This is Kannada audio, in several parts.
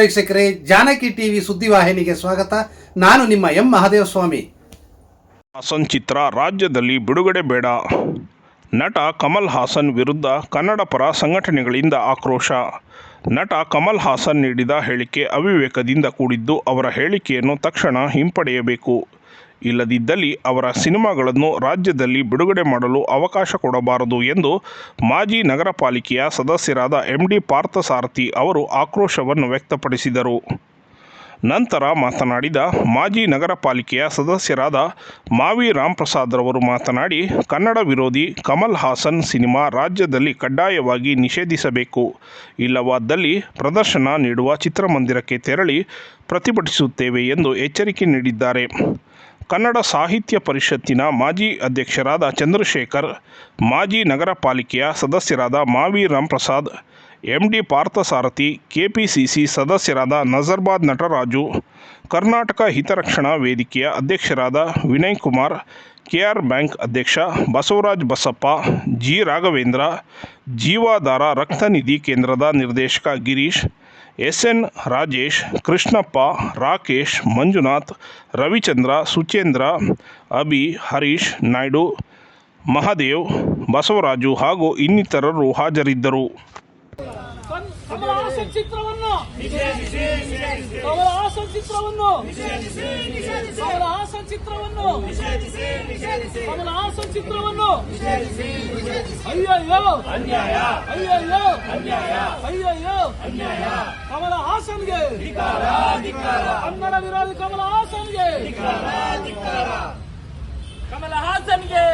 ವೀಕ್ಷಕರೇ, ಜಾನಕಿ ಟಿವಿ ಸುದ್ದಿವಾಹಿನಿಗೆ ಸ್ವಾಗತ. ನಾನು ನಿಮ್ಮ ಎಂ ಮಹಾದೇವಸ್ವಾಮಿ. ಹಾಸನ್ ಚಿತ್ರ ರಾಜ್ಯದಲ್ಲಿ ಬಿಡುಗಡೆ ಬೇಡ. ನಟ ಕಮಲ್ ಹಾಸನ್ ವಿರುದ್ಧ ಕನ್ನಡ ಪರ ಸಂಘಟನೆಗಳಿಂದ ಆಕ್ರೋಶ. ನಟ ಕಮಲ್ ಹಾಸನ್ ನೀಡಿದ ಹೇಳಿಕೆ ಅವಿವೇಕದಿಂದ ಕೂಡಿದ್ದು ಅವರ ಹೇಳಿಕೆಯನ್ನು ತಕ್ಷಣ ಹಿಂಪಡೆಯಬೇಕು. ಇಲ್ಲದಿದ್ದಲ್ಲಿ ಅವರ ಸಿನಿಮಾಗಳನ್ನು ರಾಜ್ಯದಲ್ಲಿ ಬಿಡುಗಡೆ ಮಾಡಲು ಅವಕಾಶ ಕೊಡಬಾರದು ಎಂದು ಮಾಜಿ ನಗರ ಪಾಲಿಕೆಯ ಸದಸ್ಯರಾದ ಎಂ ಡಿ ಪಾರ್ಥಸಾರಥಿ ಅವರು ಆಕ್ರೋಶವನ್ನು ವ್ಯಕ್ತಪಡಿಸಿದರು. ನಂತರ ಮಾತನಾಡಿದ ಮಾಜಿ ನಗರ ಪಾಲಿಕೆಯ ಸದಸ್ಯರಾದ ಮಾವಿ ರಾಮ್ಪ್ರಸಾದ್ ರವರು ಮಾತನಾಡಿ, ಕನ್ನಡ ವಿರೋಧಿ ಕಮಲ್ ಹಾಸನ್ ಸಿನಿಮಾ ರಾಜ್ಯದಲ್ಲಿ ಕಡ್ಡಾಯವಾಗಿ ನಿಷೇಧಿಸಬೇಕು. ಇಲ್ಲವಾದಲ್ಲಿ ಪ್ರದರ್ಶನ ನೀಡುವ ಚಿತ್ರಮಂದಿರಕ್ಕೆ ತೆರಳಿ ಪ್ರತಿಭಟಿಸುತ್ತೇವೆ ಎಂದು ಎಚ್ಚರಿಕೆ ನೀಡಿದ್ದಾರೆ. ಕನ್ನಡ ಸಾಹಿತ್ಯ ಪರಿಷತ್ತಿನ ಮಾಜಿ ಅಧ್ಯಕ್ಷರಾದ ಚಂದ್ರಶೇಖರ್, ಮಾಜಿ ನಗರ ಪಾಲಿಕೆಯ ಸದಸ್ಯರಾದ ಮಾವಿ Ramprasad M D Parthasarathy, KPCC ಸದಸ್ಯರಾದ ನಜರ್ಬಾದ್ ನಟರಾಜು, ಕರ್ನಾಟಕ ಹಿತರಕ್ಷಣಾ ವೇದಿಕೆಯ ಅಧ್ಯಕ್ಷರಾದ ವಿನಯ್ ಕುಮಾರ್, ಕೆಆರ್ ಬ್ಯಾಂಕ್ ಅಧ್ಯಕ್ಷ ಬಸವರಾಜ್ ಬಸಪ್ಪ, ಜಿ ರಾಘವೇಂದ್ರ, ಜೀವಾಧಾರ ರಕ್ತನಿಧಿ ಕೇಂದ್ರದ ನಿರ್ದೇಶಕ ಗಿರೀಶ್ ಎಸ್ ಎನ್ ರಾಜೇಶ್, ಕೃಷ್ಣಪ್ಪ, ರಾಕೇಶ್, ಮಂಜುನಾಥ್, ರವಿಚಂದ್ರ, ಸುಚೇಂದ್ರ, ಅಭಿ, ಹರೀಶ್, ನಾಯ್ಡು, ಮಹಾದೇವ್, ಬಸವರಾಜು ಹಾಗೂ ಇನ್ನಿತರರು ಹಾಜರಿದ್ದರು. ಹಾಸನ್ ಚಿತ್ರವನ್ನು. ಕಮಲ ಹಾಸನ್ ಚಿತ್ರವನ್ನು. ಕಮಲ ಹಾಸನ್ ಚಿತ್ರವನ್ನು. ಕಮಲ ಹಾಸನ್ ಚಿತ್ರವನ್ನು. ಅಯ್ಯಯ್ಯೋ. ಅಯ್ಯಯ್ಯೋ. ಅಯ್ಯಯ್ಯೋ. ಕಮಲ ಹಾಸನ್ಗೆ. ಕನ್ನಡ ವಿರೋಧಿ ಕಮಲ ಹಾಸನ್ಗೆ. ಕಮಲ ಹಾಸನ್ಗೆ.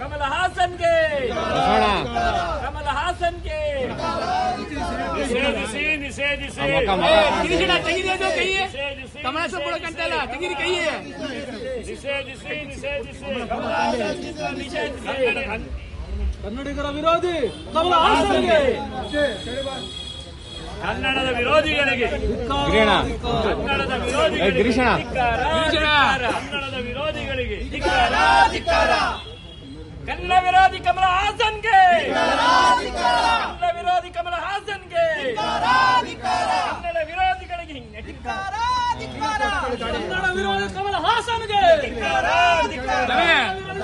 ಕಮಲ ಹಾಸನ್ಗೆ. ಕೈ ಬಿಡಕಂತಲ್ಲ ತೆಗಿರಿ ಕೈ ಕನ್ನಡಿಗರ ವಿರೋಧಿ ಕನ್ನಡದ ವಿರೋಧಿಗಳಿಗೆ ಕನ್ನಡದ ವಿರೋಧಿಗಳಿಗೆ ಧಿಕ್ಕಾರ. ಕನ್ನಡದ ವಿರೋಧಿಗಳಿಗೆ ಕನ್ನಡ ವಿರೋಧಿ ಕಮಲ ಹಾಸನ್ಗೆ ಕನ್ನಡ ವಿರೋಧಿ ಕಮಲ ಹಾಸನ್ಗೆ ಕನ್ನಡ ವಿರೋಧಿಗಳಿಗೆ ಹಿಂಗೆ ಕನ್ನಡ ವಿರೋಧಿ ಕಮಲ ಹಾಸನ್ಗೆ ಕನ್ನಡ ವಿರೋಧಿ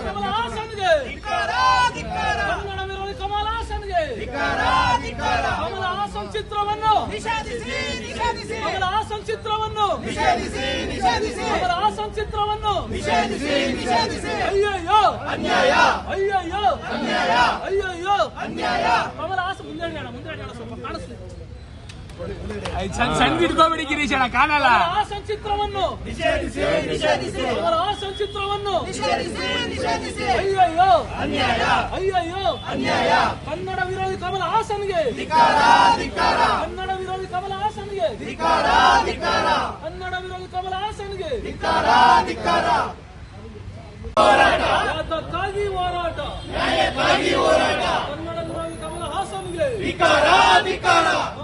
ಕಮಲ ಹಾಸನ್ಗೆ ಕನ್ನಡ ವಿರೋಧಿ ಕಮಲ ಹಾಸನ್ಗೆ ಕಮಲ ಚಿತ್ರವನ್ನು ಕಮಲ ಹಾಸನ್ ಚಿತ್ರವನ್ನು ಕಮಲ ಹಾಸನ್ ಚಿತ್ರವನ್ನು ಅಯ್ಯಯ್ಯೋ. ಅನ್ಯಾಯ. ಅಯ್ಯಯ್ಯೋ. ಅಯ್ಯಯ್ಯೋ. ಕಮಲ ಆಸ ಮುಂದೆ ಅಣ್ಣ ಸ್ವಲ್ಪ ಕಾಣಿಸ್ಲಿ. ಸಣ್ಣ ಇಟ್ಕೋಬೇಡಿ ಗಿರೀಶ್ ಅಣ್ಣ ಕಾಣಲ್ಲ ಕಮಲ ಸಂಚಿತ್ರವನ್ನು. ಹಾಸನ್ ಚಿತ್ರವನ್ನು ಅಯ್ಯಯ್ಯೋ. ಅಯ್ಯಯ್ಯೋ. ಕನ್ನಡ ವಿರೋಧಿ ಕಮಲ ಹಾಸನ್ಗೆ. ಕನ್ನಡ ವಿರೋಧಿ ಕಮಲ ಹಾಸನ್ಗೆ. ಕನ್ನಡ ವಿರೋಧಿ ಕಮಲ ಹಾಸನ್ಗೆ. ನ್ಯಾಯಕ್ಕಾಗಿ ಹೋರಾಟ. ಕನ್ನಡ ವಿರೋಧಿ ಕಮಲ ಹಾಸನ್ಗೆ. ಕಮಲ ಹಾಸನ್ಗೆ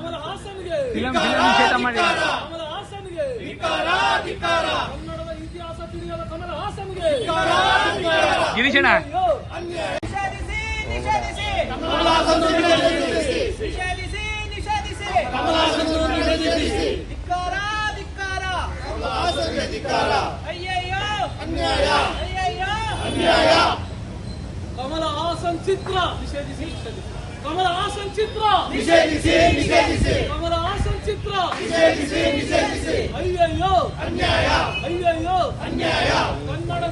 ಫಿಲಂ ಫಿಲಂ ನಿಷೇಧ ಮಾಡಿ. ಕಮಲ ಹಾಸನ್ಗೆ. ಕನ್ನಡದ ಇತಿಹಾಸ ತಿಳಿಯದ ಕಮಲ ಹಾಸನ್ಗೆ. ಗಿರೀಶ್ ಅಣ್ಣ ಅಯ್ಯೋ ನಿಷೇಧಿಸಿ ನಿಷೇಧಿಸಿ. ನಿಷೇಧಿಸಿ. ನಿಷೇಧಿಸಿ ಧಿಕ್ಕಾರ ಧಿಕ್ಕಾರ. ಅಯ್ಯಯ್ಯೋ ಅಯ್ಯಯ್ಯೋ ಕಮಲ ಹಾಸನ್ ಚಿತ್ರ ನಿಷೇಧಿಸಿ ನಿಷೇಧಿಸಿ ಕಮಲ ಹಾಸನ್ ಚಿತ್ರ. ನಿಷೇಧಿಸಿ ನಿಷೇಧಿಸಿ. ಕಮಲ ಹಾಸನ್ ಚಿತ್ರ. ನಿಷೇಧಿಸಿ ನಿಷೇಧಿಸಿ. ಅಯ್ಯಯ್ಯೋ. ಅನ್ಯಾಯ. ಅಯ್ಯಯ್ಯೋ. ಅನ್ಯಾಯ. ಕನ್ನಡ